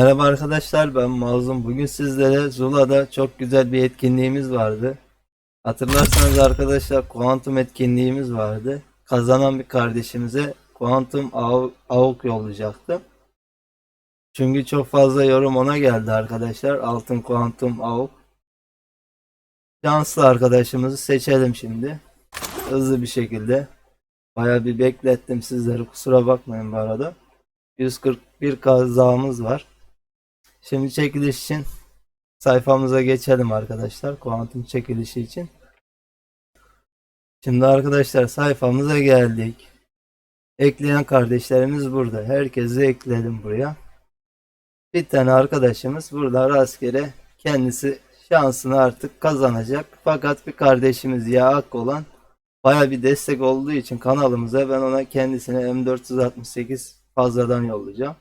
Merhaba arkadaşlar ben Mazlum. Bugün sizlere Zula'da çok güzel bir etkinliğimiz vardı. Hatırlarsanız arkadaşlar kuantum etkinliğimiz vardı. Kazanan bir kardeşimize kuantum av- AUK yollayacaktı. Çünkü çok fazla yorum ona geldi arkadaşlar. Altın kuantum AUK. Şanslı arkadaşımızı seçelim şimdi. Hızlı bir şekilde. Baya bir beklettim sizleri kusura bakmayın bu arada. 141 kazamız var. Şimdi çekiliş için sayfamıza geçelim arkadaşlar. Kuantum çekilişi için. Şimdi arkadaşlar sayfamıza geldik. Ekleyen kardeşlerimiz burada. Herkesi ekledim buraya. Bir tane arkadaşımız burada rastgele kendisi şansını artık kazanacak. Fakat bir kardeşimiz Yaak olan baya bir destek olduğu için kanalımıza ben ona kendisine M468 fazladan yollayacağım.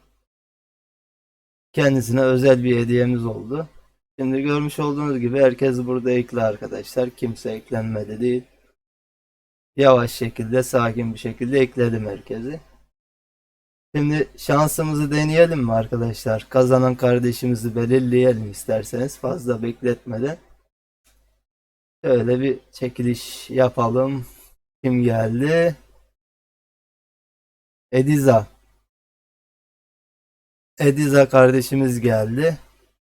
Kendisine özel bir hediyemiz oldu. Şimdi görmüş olduğunuz gibi herkes burada ekli arkadaşlar. Kimse eklenmedi değil. Yavaş şekilde, sakin bir şekilde ekledim herkesi. Şimdi şansımızı deneyelim mi arkadaşlar? Kazanan kardeşimizi belirleyelim isterseniz fazla bekletmeden. Şöyle bir çekiliş yapalım. Kim geldi? Ediza. Ediza kardeşimiz geldi.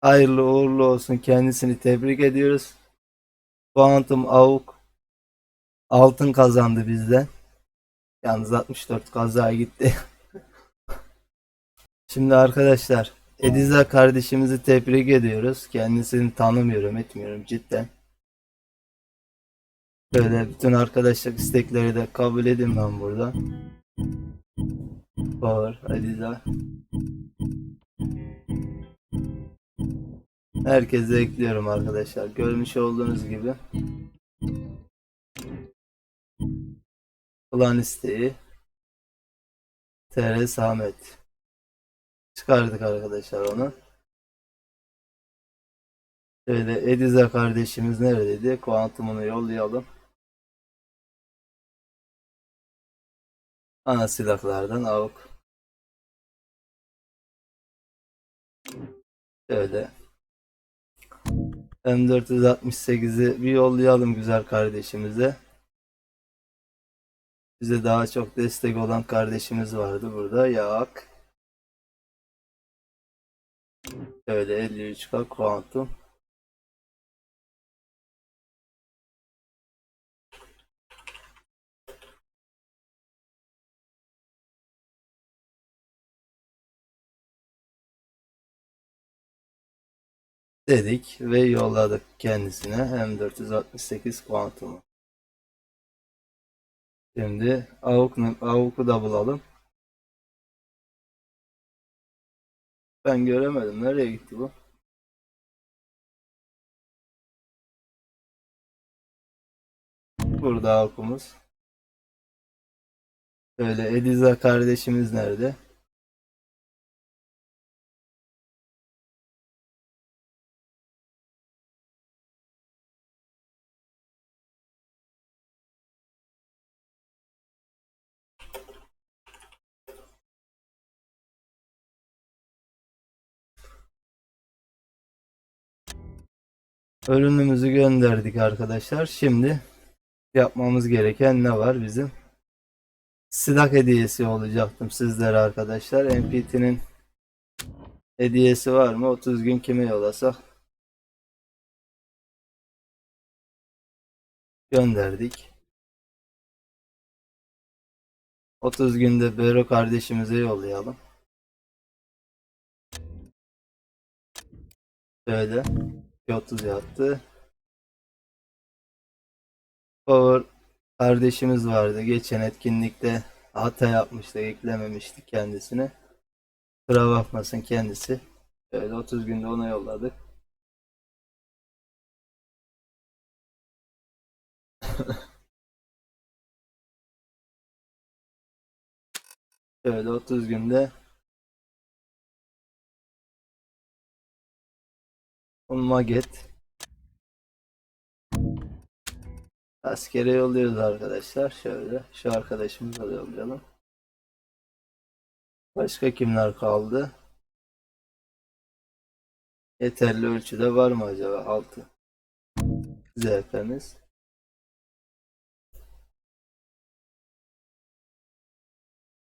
Hayırlı uğurlu olsun. Kendisini tebrik ediyoruz. Quantum Avuk altın kazandı bizden. Yalnız 64 kaza gitti. Şimdi arkadaşlar Ediza kardeşimizi tebrik ediyoruz. Kendisini tanımıyorum, etmiyorum cidden. Böyle bütün arkadaşlık istekleri de kabul edin ben burada. Var Ediza. Herkese ekliyorum arkadaşlar. Görmüş olduğunuz gibi. Klan isteği. TR Samet. Çıkardık arkadaşlar onu. Şöyle Ediza kardeşimiz neredeydi? Kuantumunu yollayalım. Ana silahlardan AUK. Şöyle M468'i bir yollayalım güzel kardeşimize. Bize daha çok destek olan kardeşimiz vardı burada. Yak. Şöyle 53K Quantum. Dedik ve yolladık kendisine M468 Quantum'u. Şimdi AUK, da bulalım. Ben göremedim. Nereye gitti bu? Burada AUK'umuz. Böyle Ediza kardeşimiz nerede? Ürünümüzü gönderdik arkadaşlar. Şimdi yapmamız gereken ne var bizim? Silah hediyesi olacaktım sizlere arkadaşlar. MPT'nin hediyesi var mı? 30 gün kime yollasak? Gönderdik. 30 günde Bero kardeşimize yollayalım. Şöyle. 30 yaptı. Power kardeşimiz vardı. Geçen etkinlikte hata yapmıştık. Eklememiştik kendisine. Kusura bakmasın kendisi. Şöyle 30 günde ona yolladık. Şöyle 30 günde on Maget askere yolluyoruz arkadaşlar. Şöyle şu arkadaşımıza da yollayalım. Başka kimler kaldı? Yeterli ölçüde var mı acaba altı? ZP'miz.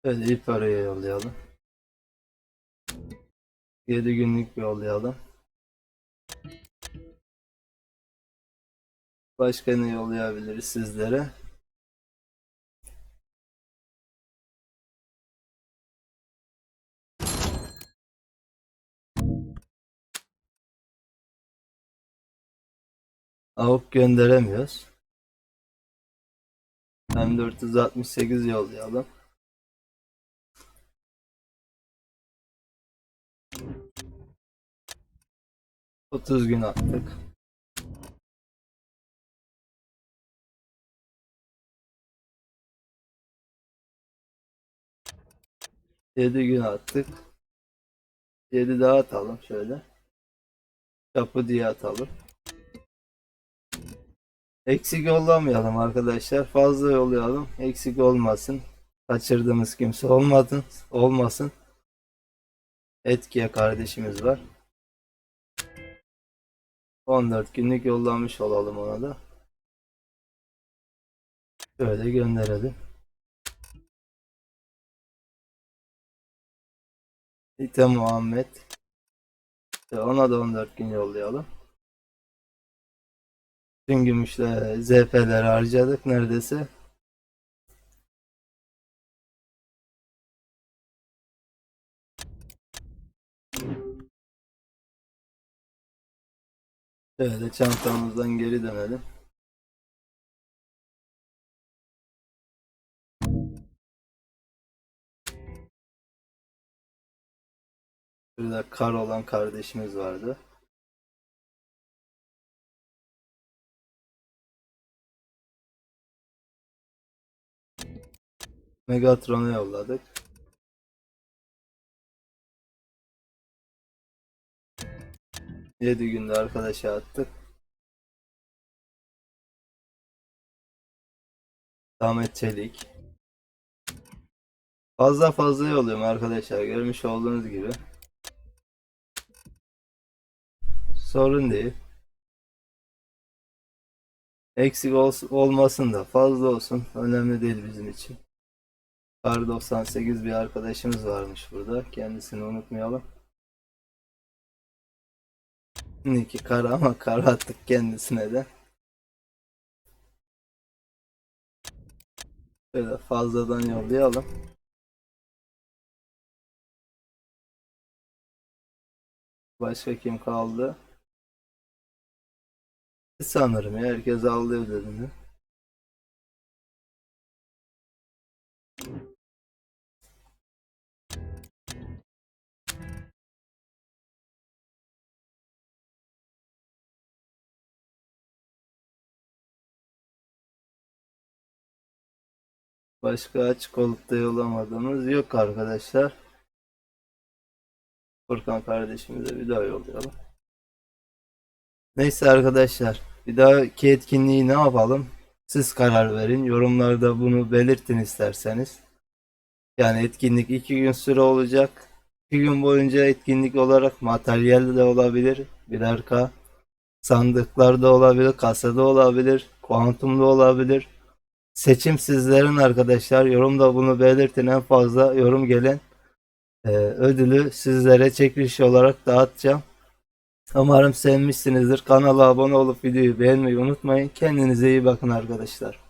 Şöyle ip araya yollayalım. 7 günlük bir yollayalım. Başka ne yollayabiliriz sizlere? Avuk gönderemiyoruz. M468 yollayalım. Otuz gün attık. Yedi gün attık. Yedi daha atalım şöyle. Kapı diye atalım. Eksik yollamayalım arkadaşlar. Fazla yollayalım. Eksik olmasın. Kaçırdığımız kimse olmadın, olmasın. Etkiye kardeşimiz var. 14 günlük yollamış olalım ona da. Şöyle gönderelim. İte Muhammed. Ona da 14 gün yollayalım. Tüm gümüşle ZP'leri harcadık neredeyse. Şöyle çantamızdan geri dönelim. Burada kar olan kardeşimiz vardı. Megatron'a yolladık. Yedi günde arkadaşa attık. Ahmet Çelik. Fazla fazla yolluyorum arkadaşlar. Görmüş olduğunuz gibi. Sorun değil. Eksik olsun, olmasın da fazla olsun. Önemli değil bizim için. Kar 98 bir arkadaşımız varmış burada. Kendisini unutmayalım. Niki kar ama kar attık kendisine de. Şöyle fazladan yollayalım. Başka kim kaldı? Sanırım ya, herkes aldı ödülünü. Başka açık olup da yollamadığımız yok arkadaşlar. Furkan kardeşimize bir daha yollayalım. Neyse arkadaşlar. Bir dahaki etkinliği ne yapalım? Siz karar verin. Yorumlarda bunu belirtin isterseniz. Yani etkinlik iki gün süre olacak. İki gün boyunca etkinlik olarak materyal de olabilir. Birer K. Sandıklar da olabilir. Kasada olabilir. Kuantum da olabilir. Seçim sizlerin arkadaşlar. Yorumda bunu belirtin. En fazla yorum gelen e, ödülü sizlere çekiliş olarak dağıtacağım. Umarım sevmişsinizdir. Kanala abone olup videoyu beğenmeyi unutmayın. Kendinize iyi bakın arkadaşlar.